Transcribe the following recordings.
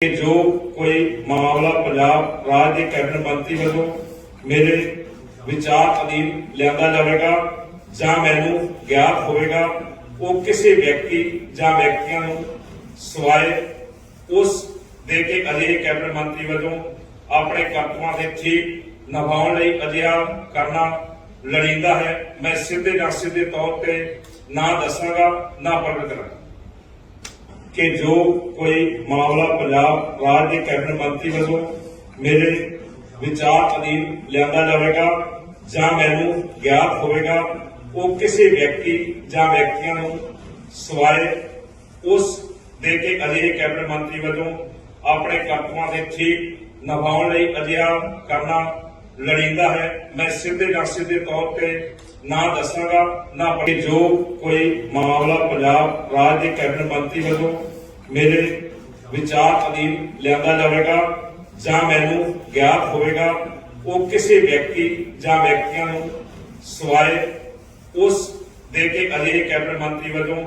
ਕਿ ਜੋ ਕੋਈ ਮਾਮਲਾ ਪੰਜਾਬ ਰਾਜ ਦੇ ਕੈਬਨਿਟ ਮੰਤਰੀ ਵੱਲੋਂ ਮੇਰੇ ਵਿਚਾਰ ਅਧੀਨ ਲਿਆਂਦਾ ਜਾਵੇਗਾ ਜਾਂ ਮੈਨੂੰ ਗਿਆਤ ਹੋਵੇਗਾ, ਉਹ ਕਿਸੇ ਵਿਅਕਤੀ ਜਾਂ ਵਿਅਕਤੀਆਂ ਨੂੰ ਸਵਾਏ, ਉਸ ਦੇ ਕੇ ਅਜਿਹੇ ਕੈਬਨਿਟ ਮੰਤਰੀ ਵੱਲੋਂ ਆਪਣੇ ਕਰਤਵਾਂ ਦੇ ਠੀਕ ਨਿਭਾਉਣ ਲਈ ਅਜਿਹਾ ਕਰਨਾ ਲੜੀਂਦਾ ਹੈ। ਮੈਂ ਸਿੱਧੇ ਨਾ ਸਿੱਧੇ ਤੌਰ ਤੇ ਨਾ ਦੱਸਾਂਗਾ, ਨਾ ਪ੍ਰਗਟ ਕਰਾਂਗਾ। ਕਿ ਜੋ ਕੋਈ ਮਾਮਲਾ ਪੰਜਾਬ ਰਾਜ ਦੇ ਕੈਬਨਿਟ ਮੰਤਰੀ ਵੱਲੋਂ ਮੇਰੇ ਵਿਚਾਰ ਅਧੀਨ ਲਿਆਂਦਾ ਜਾਵੇਗਾ ਜਾਂ ਮੈਨੂੰ ਗਿਆਤ ਹੋਵੇਗਾ, ਉਹ ਕਿਸੇ ਵਿਅਕਤੀ ਜਾਂ ਵਿਅਕਤੀਆਂ ਨੂੰ ਸਵਾਏ, ਉਸ ਦੇ ਕੇ ਅਜਿਹੇ ਕੈਬਨਿਟ ਮੰਤਰੀ ਵੱਲੋਂ ਆਪਣੇ ਕਰਤਵਾਂ ਦੇ ਠੀਕ ਨਿਭਾਉਣ ਲਈ ਅਜਿਹਾ ਕਰਨਾ ਲੜੀਂਦਾ ਹੈ। ਮੈਂ ਸਿੱਧੇ ਨਾ ਸਿੱਧੇ ਤੌਰ ਤੇ ਨਾ ਦੱਸਾਂਗਾ, ਨਾ ਕਿ ਜੋ ਕੋਈ ਮਾਮਲਾ ਪੰਜਾਬ ਰਾਜ ਦੇ ਕੈਬਨਿਟ ਮੰਤਰੀ ਵੱਲੋਂ ਮੇਰੇ ਵਿਚਾਰ ਅਧੀਨ ਲਿਆਂਦਾ ਜਾਵੇਗਾ ਜਾਂ ਮੈਨੂੰ ਗਿਆਤ ਹੋਵੇਗਾ, ਉਹ ਕਿਸੇ ਵਿਅਕਤੀ ਜਾਂ ਵਿਅਕਤੀਆਂ ਨੂੰ ਸਵਾਏ, ਉਸ ਦੇ ਕੇ ਅਜਿਹੇ ਕੈਬਨਿਟ ਮੰਤਰੀ ਵੱਲੋਂ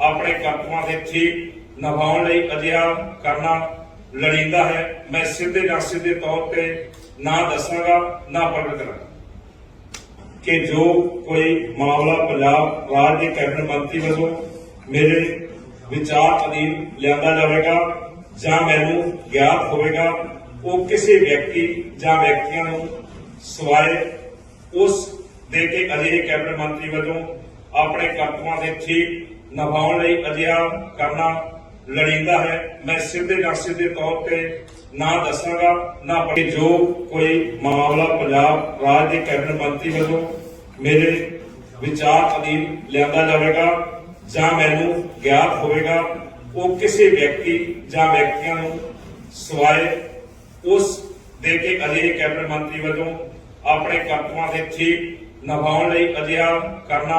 ਆਪਣੇ ਕਰਤਵਾਂ ਦੇ ਠੀਕ ਨਿਭਾਉਣ ਲਈ ਅਜਿਹਾ ਕਰਨਾ ਲੜੀਂਦਾ ਹੈ। ਮੈਂ ਸਿੱਧੇ ਨਾ ਸਿੱਧੇ ਤੌਰ ਤੇ ਨਾ ਦੱਸਾਂਗਾ, ਨਾ ਪ੍ਰਗਟ ਕਰਾਂਗਾ। ਕਿ ਜੋ ਕੋਈ ਮਾਮਲਾ ਪੰਜਾਬ ਰਾਜ ਦੇ ਕੈਬਨਿਟ ਮੰਤਰੀ ਵੱਲੋਂ ਮੇਰੇ ਵਿਚਾਰ ਅਧੀਨ ਲਿਆਂਦਾ ਜਾਵੇਗਾ ਜਾਂ ਮੈਨੂੰ ਗਿਆਤ ਹੋਵੇਗਾ, ਉਹ ਕਿਸੇ ਵਿਅਕਤੀ ਜਾਂ ਵਿਅਕਤੀਆਂ ਨੂੰ ਸਵਾਏ, ਉਸ ਦੇ ਕੇ ਅਜਿਹੇ ਕੈਬਨਿਟ ਮੰਤਰੀ ਵੱਲੋਂ ਆਪਣੇ ਕਰਤਵਾਂ ਦੇ ਠੀਕ ਨਿਭਾਉਣ ਲਈ ਅਜਿਹਾ ਕਰਨਾ ਲੜੀਂਦਾ ਹੈ। ਮੈਂ ਸਿੱਧੇ ਨਾ ਸਿੱਧੇ ਤੌਰ ਤੇ ਨਾ ਦੱਸਾਂਗਾ, ਨਾ ਕਿ ਜੋ ਕੋਈ ਮਾਮਲਾ ਪੰਜਾਬ ਰਾਜ ਦੇ ਕੈਬਨਿਟ ਮੰਤਰੀ ਵੱਲੋਂ ਮੇਰੇ ਵਿਚਾਰ ਅਧੀਨ ਲਿਆਂਦਾ ਜਾਵੇਗਾ ਜਾਂ ਮੈਨੂੰ ਗਿਆਤ ਹੋਵੇਗਾ, ਉਹ ਕਿਸੇ ਵਿਅਕਤੀ ਜਾਂ ਵਿਅਕਤੀਆਂ ਨੂੰ ਸਵਾਏ, ਉਸ ਦੇ ਕੇ ਅਜਿਹੇ ਕੈਬਨਿਟ ਮੰਤਰੀ ਵੱਲੋਂ ਆਪਣੇ ਕਰਤਵਾਂ ਦੇ ਠੀਕ ਨਿਭਾਉਣ ਲਈ ਅਜਿਹਾ ਕਰਨਾ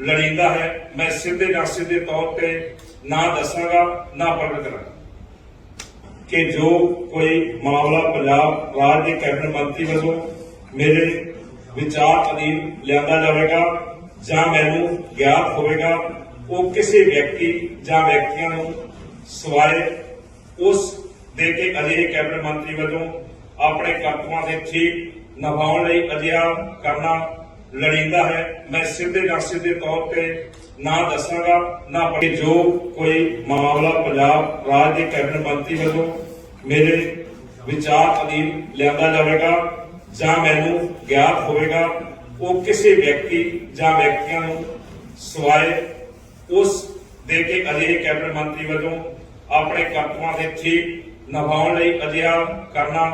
ਲੜੀਂਦਾ ਹੈ। ਮੈਂ ਸਿੱਧੇ ਨਾ ਸਿੱਧੇ ਤੌਰ ਤੇ ਨਾ ਦੱਸਾਂਗਾ, ਨਾ ਪ੍ਰਗਟ ਕਰਾਂਗਾ। ਕਿ ਜੋ ਕੋਈ ਮਾਮਲਾ ਪੰਜਾਬ ਰਾਜ ਦੇ ਕੈਬਨਿਟ ਮੰਤਰੀ ਵੱਲੋਂ ਮੇਰੇ ਵਿਚਾਰ ਅਧੀਨ ਲਿਆਂਦਾ ਜਾਵੇਗਾ ਜਾਂ ਮੈਨੂੰ ਗਿਆਤ ਹੋਵੇਗਾ, ਉਹ ਕਿਸੇ ਵਿਅਕਤੀ ਜਾਂ ਵਿਅਕਤੀਆਂ ਨੂੰ ਸਵਾਏ, ਉਸ ਦੇ ਕੇ ਅਜਿਹੇ ਕੈਬਨਿਟ ਮੰਤਰੀ ਵੱਲੋਂ ਆਪਣੇ ਕਰਤਵਾਂ ਦੇ ਠੀਕ ਨਿਭਾਉਣ ਲਈ ਅਜਿਹਾ ਕਰਨਾ ਲੜੀਂਦਾ ਹੈ। ਮੈਂ ਸਿੱਧੇ ਨਾ ਸਿੱਧੇ ਤੌਰ ਤੇ ਨਾ ਦੱਸਾਂਗਾ, ਨਾ ਕਿ ਜੋ ਕੋਈ ਮਾਮਲਾ ਪੰਜਾਬ ਰਾਜ ਦੇ ਕੈਬਨਿਟ ਮੰਤਰੀ ਵੱਲੋਂ ਮੇਰੇ ਵਿਚਾਰ ਅਧੀਨ ਲਿਆਂਦਾ ਜਾਵੇਗਾ ਜਾਂ ਮੈਨੂੰ ਗਿਆਤ ਹੋਵੇਗਾ, ਉਹ ਕਿਸੇ ਵਿਅਕਤੀ ਜਾਂ ਵਿਅਕਤੀਆਂ ਨੂੰ ਸਵਾਏ, ਉਸ ਦੇ ਕੇ ਅਜਿਹੇ ਕੈਬਨਿਟ ਮੰਤਰੀ ਵੱਲੋਂ ਆਪਣੇ ਕਰਤਵਾਂ ਦੇ ਠੀਕ ਨਿਭਾਉਣ ਲਈ ਅਜਿਹਾ ਕਰਨਾ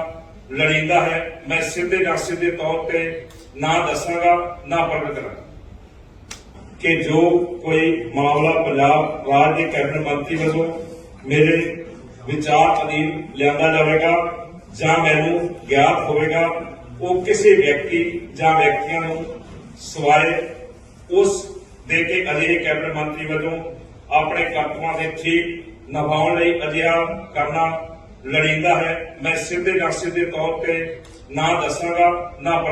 ਲੜੀਂਦਾ ਹੈ। ਮੈਂ ਸਿੱਧੇ ਨਾ ਸਿੱਧੇ ਤੌਰ ਤੇ ਨਾ ਦੱਸਾਂਗਾ, ਨਾ ਪ੍ਰਗਟ ਕਰਾਂਗਾ। ਕਿ ਜੋ ਕੋਈ ਮਾਮਲਾ ਪੰਜਾਬ ਰਾਜ ਦੇ ਕੈਬਨਿਟ ਮੰਤਰੀ ਵੱਲੋਂ ਮੇਰੇ ਵਿਚਾਰ ਅਧੀਨ ਲਿਆਂਦਾ ਜਾਵੇਗਾ ਜਾਂ ਮੈਨੂੰ ਗਿਆਤ ਹੋਵੇਗਾ, ਉਹ ਕਿਸੇ ਵਿਅਕਤੀ ਜਾਂ ਵਿਅਕਤੀਆਂ ਨੂੰ ਸਵਾਏ, ਉਸ ਦੇ ਕੇ ਅਜਿਹੇ ਕੈਬਨਿਟ ਮੰਤਰੀ ਵੱਲੋਂ ਆਪਣੇ ਕਰਤਵਾਂ ਦੇ ਠੀਕ ਨਿਭਾਉਣ ਲਈ ਅਜਿਹਾ ਕਰਨਾ ਲੜੀਂਦਾ ਹੈ। ਮੈਂ ਸਿੱਧੇ ਨਾ ਸਿੱਧੇ ਤੌਰ ਤੇ ਨਾ ਦੱਸਾਂਗਾ, ਨਾ